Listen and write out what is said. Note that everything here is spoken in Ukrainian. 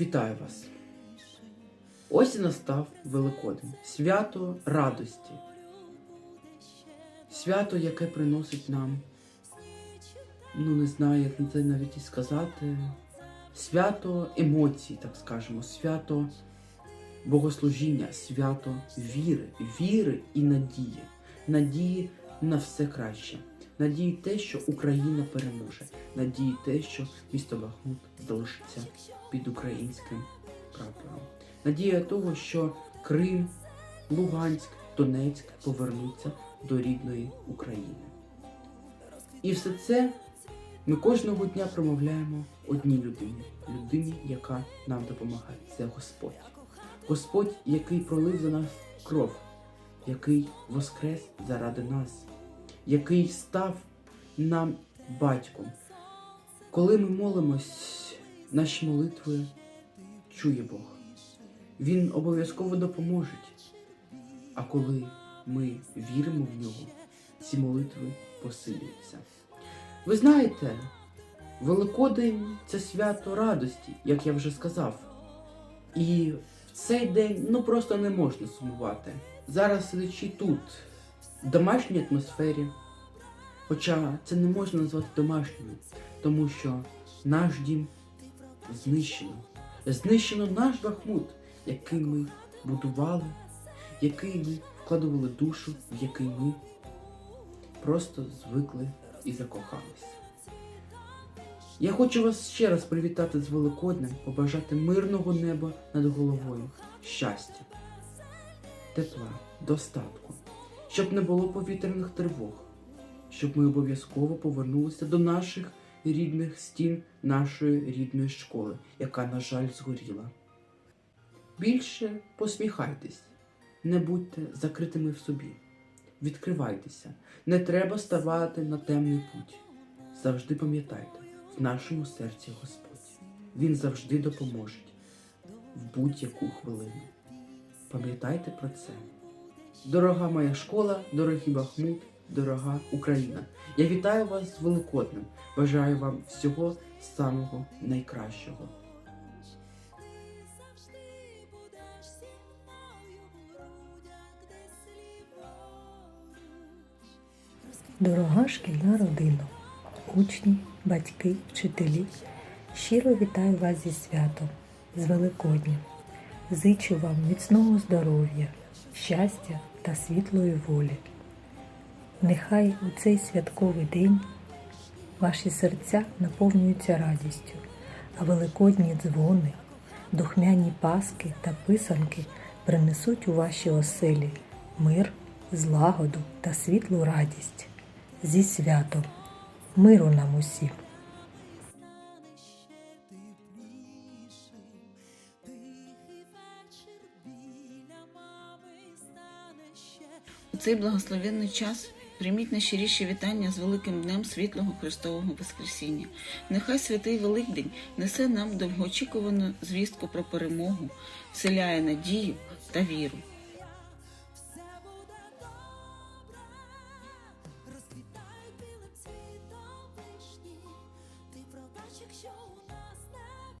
Вітаю вас! Ось і настав Великодень. Свято радості. Свято, яке приносить нам, ну не знаю, як на це навіть і сказати. Свято емоцій, так скажемо, свято богослужіння, свято віри, віри і надії. Надії на все краще. Надії те, що Україна переможе. Надії те, що місто Бахмут залишиться під українським прапором. Надія того, що Крим, Луганськ, Донецьк повернуться до рідної України. І все це ми кожного дня промовляємо одній людині, людині, яка нам допомагає. Це Господь. Господь, який пролив за нас кров, який воскрес заради нас, який став нам батьком. Коли ми молимось, наші молитви чує Бог. Він обов'язково допоможе. А коли ми віримо в нього, ці молитви посилюються. Ви знаєте, Великодень це свято радості, як я вже сказав. І в цей день ну просто не можна сумувати. Зараз сидячи тут, домашній атмосфері, хоча це не можна назвати домашньою, тому що наш дім знищено. Знищено наш Бахмут, який ми будували, який ми вкладували душу, в який ми просто звикли і закохалися. Я хочу вас ще раз привітати з Великоднем, побажати мирного неба над головою, щастя, тепла, достатку, щоб не було повітряних тривог, щоб ми обов'язково повернулися до наших рідних стін нашої рідної школи, яка, на жаль, згоріла. Більше посміхайтесь, не будьте закритими в собі. Відкривайтеся, не треба ставати на темний путь. Завжди пам'ятайте, в нашому серці Господь. Він завжди допоможе в будь-яку хвилину. Пам'ятайте про це. Дорога моя школа, дорогий Бахмут, дорога Україна. Я вітаю вас з Великоднем. Бажаю вам всього самого найкращого. Дорога шкільна родина, учні, батьки, вчителі, щиро вітаю вас зі святом, з Великоднім. Зичу вам міцного здоров'я, щастя та світлої волі. Нехай у цей святковий день ваші серця наповнюються радістю, а великодні дзвони, духмяні паски та писанки принесуть у ваші оселі мир, злагоду та світлу радість. Зі святом, миру нам усім! У цей благословенний час прийміть найщиріші вітання з великим днем світлого Христового Воскресіння. Нехай святий Великдень несе нам довгоочікувану звістку про перемогу, вселяє надію та віру.